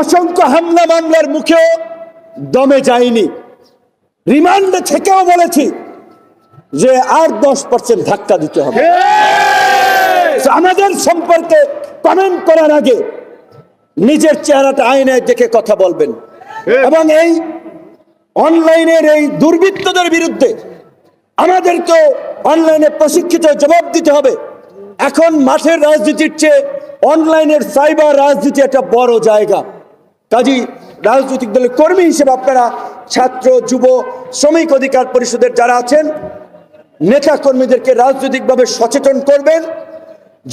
অসংখ্য হামলা মামলার মুখেও দমে যায়নি। রিমান্ডে থেকেও বলেছি যে আর দশ পার্সেন্ট ধাক্কা দিতে হবে। আমাদের সম্পর্কে কমেন্ট করার আগে নিজের চেহারাটা আয়নায় দেখে কথা বলবেন। এবং এই অনলাইনের এই দুর্বৃত্তদের বিরুদ্ধে আমাদেরকে অনলাইনে প্রশিক্ষিত জবাব দিতে হবে। এখন মাঠের রাজনীতির চেয়ে অনলাইনের সাইবার রাজনীতি একটা বড় জায়গা। কাজী রাজনৈতিক দলের কর্মী হিসেবে আপনারা ছাত্র, যুব, শ্রমিক অধিকার পরিষদের যারা আছেন নেতা কর্মীদেরকে রাজনৈতিকভাবে সচেতন করবেন।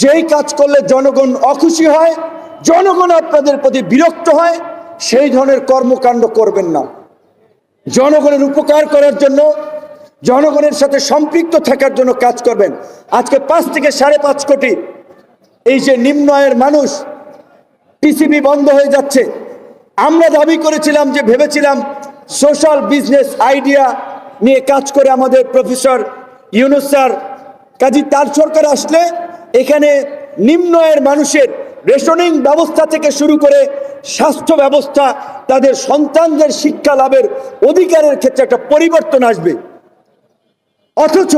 যেই কাজ করলে জনগণ অখুশি হয়, জনগণ আপনাদের প্রতি বিরক্ত হয়, সেই ধরনের কর্মকাণ্ড করবেন না। জনগণের উপকার করার জন্য, জনগণের সাথে সম্পৃক্ত থাকার জন্য কাজ করবেন। আজকে পাঁচ থেকে সাড়ে পাঁচ কোটি, এই যে নিম্ন আয়ের মানুষ, টিসিবি বন্ধ হয়ে যাচ্ছে। আমরা দাবি করেছিলাম যে ভেবেছিলাম সোশ্যাল বিজনেস আইডিয়া নিয়ে কাজ করে আমাদের প্রফেসর ইউনুস স্যার, কাজী তার সরকার আসলে এখানে নিম্ন আয়ের মানুষের রেশনিং ব্যবস্থা থেকে শুরু করে স্বাস্থ্য ব্যবস্থা, তাদের সন্তানদের শিক্ষা লাভের অধিকারের ক্ষেত্রে একটা পরিবর্তন আসবে। অথচ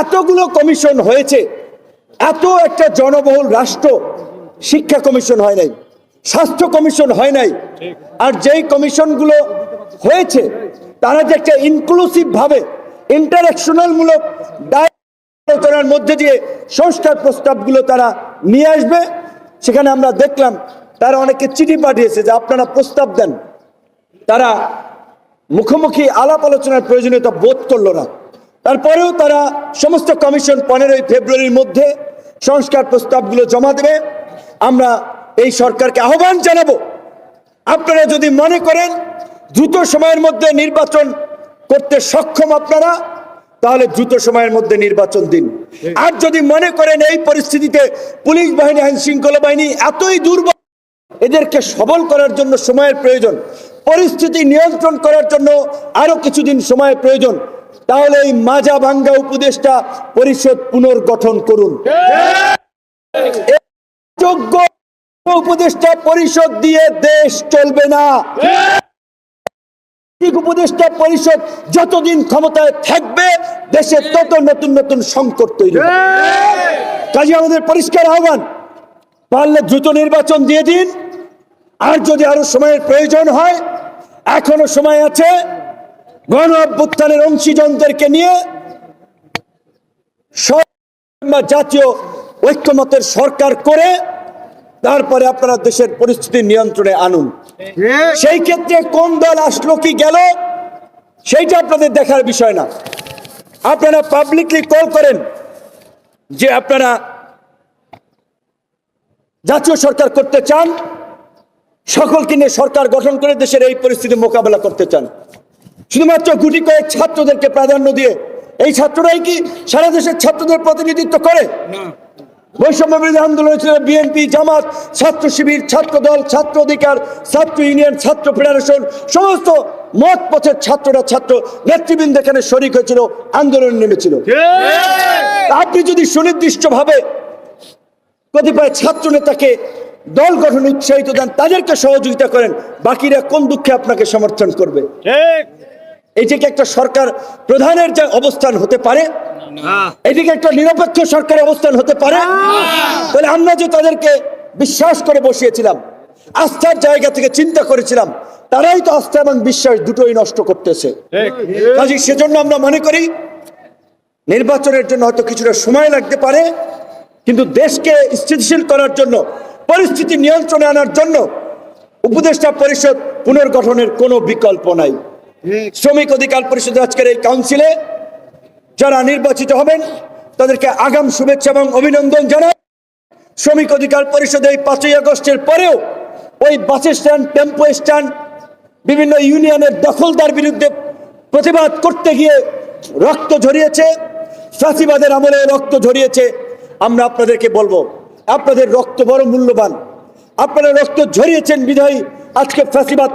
এতগুলো কমিশন হয়েছে, এত একটা জনবহুল রাষ্ট্র শিক্ষা কমিশন হয় নাই। স্বাস্থ্য কমিশন হয় নাই। আর যেই কমিশনগুলো হয়েছে, তারা যে একটা ইনক্লুসিভ ভাবে ইন্টারাকশনাল মূলক আলোচনার মধ্যে দিয়ে সংস্কার প্রস্তাবগুলো তারা নিয়ে আসবে, সেখানে আমরা দেখলাম তারা অনেকে চিঠি পাঠিয়েছে যে আপনারা প্রস্তাব দেন। তারা মুখোমুখি আলাপ আলোচনার প্রয়োজনীয়তা বোধ করল না। তারপরেও তারা সমস্ত কমিশন পনেরোই ফেব্রুয়ারির মধ্যে সংস্কার প্রস্তাবগুলো জমা দেবে। আমরা এই সরকারকে আহ্বান জানাব। আপনারা যদি মনে করেন দ্রুত সময়ের মধ্যে নির্বাচন করতে সক্ষম আপনারা, তাহলে দ্রুত সময়ের মধ্যে নির্বাচন দিন। আর যদি মনে করেন এই পরিস্থিতিতে পুলিশ বাহিনী, আইন শৃঙ্খলা বাহিনী এতই দুর্বল, এদেরকে সবল করার জন্য সময়ের প্রয়োজন, পরিস্থিতি নিয়ন্ত্রণ করার জন্য আরও কিছুদিন সময়ের প্রয়োজন, তাহলে এই মাজা ভাঙ্গা উপদেষ্টা পরিষদ পুনর্গঠন করুন। যোগ্য উপদেষ্টা পরিষদ দিয়ে দেশ চলবে না উপদেষ্টা পরিষদ যতদিন ক্ষমতায় থাকবে, দেশে তত নতুন নতুন সংকট তৈরি। কাজে আমাদের পরিষ্কার আহ্বান, পারলে দ্রুত নির্বাচন দিয়ে দিন আর যদি আরও সময়ের প্রয়োজন হয়, এখনও সময় আছে, গণ অভ্যুত্থানের অংশীজনদেরকে নিয়ে জাতীয় ঐক্যমতের সরকার করে তারপরে আপনারা দেশের পরিস্থিতি নিয়ন্ত্রণে আনুন। সেই ক্ষেত্রে কোন দল আসলো কি গেল সেইটা আপনাদের দেখার বিষয় না। আপনারা পাবলিকলি কল করেন যে আপনারা জাতীয় সরকার করতে চান সকলকে নিয়ে সরকার গঠন করে দেশের এই পরিস্থিতি মোকাবেলা করতে চান। শুধুমাত্র গুটি কয়েক ছাত্রদেরকে প্রাধান্য দিয়ে এই ছাত্ররাই কি সারা দেশের ছাত্রদের প্রতিনিধিত্ব করে? বৈষম্য বিরোধী আন্দোলন ছিল বিএনপি জামাত ছাত্র শিবির ছাত্র দল ছাত্র অধিকার ছাত্র ইউনিয়ন ছাত্র ফেডারেশন সমস্ত মত পথের ছাত্ররা ছাত্র নেতৃবৃন্দ এখানে শরিক হয়েছিল আন্দোলন নেমেছিল। আপনি যদি সুনির্দিষ্টভাবে কতিপয় ছাত্র নেতাকে দল গঠনে উৎসাহিত দেন তাদেরকে সহযোগিতা করেন বাকিরা কোন দুঃখে আপনাকে সমর্থন করবে? এইটাকে একটা সরকার প্রধানের যে অবস্থান হতে পারে এদিকে একটা নিরপেক্ষ সরকারের অবস্থান হতে পারে তাহলে আমরা যে তাদেরকে বিশ্বাস করে বসিয়েছিলাম আস্থার জায়গা থেকে চিন্তা করেছিলাম তারাই তো আস্থা এবং বিশ্বাস দুটোই নষ্ট করতেছে। কাজে সেজন্য আমরা মনে করি নির্বাচনের জন্য হয়তো কিছুটা সময় লাগতে পারে কিন্তু দেশকে স্থিতিশীল করার জন্য পরিস্থিতি নিয়ন্ত্রণে আনার জন্য উপদেষ্টা পরিষদ পুনর্গঠনের কোনো বিকল্প নাই। শ্রমিক অধিকার পরিষদের আজকের এই কাউন্সিলে যারা নির্বাচিত হবেন, তাদেরকে আগাম শুভেচ্ছা এবং অভিনন্দন জানাই। শ্রমিক অধিকার পরিষদে এই পাঁচই আগস্টের পরেও ওই বাস স্ট্যান্ড, টেম্পো স্ট্যান্ড, বিভিন্ন ইউনিয়নের দখলদার বিরুদ্ধে প্রতিবাদ করতে গিয়ে রক্ত ঝরিয়েছে। ফাঁসিবাদের আমলে রক্ত ঝরিয়েছে। আমরা আপনাদেরকে বলব, আপনাদের রক্ত বড় মূল্যবান। আপনারা রক্ত ঝরিয়েছেন বিধায়ী, আজকে ফাঁসিবাদ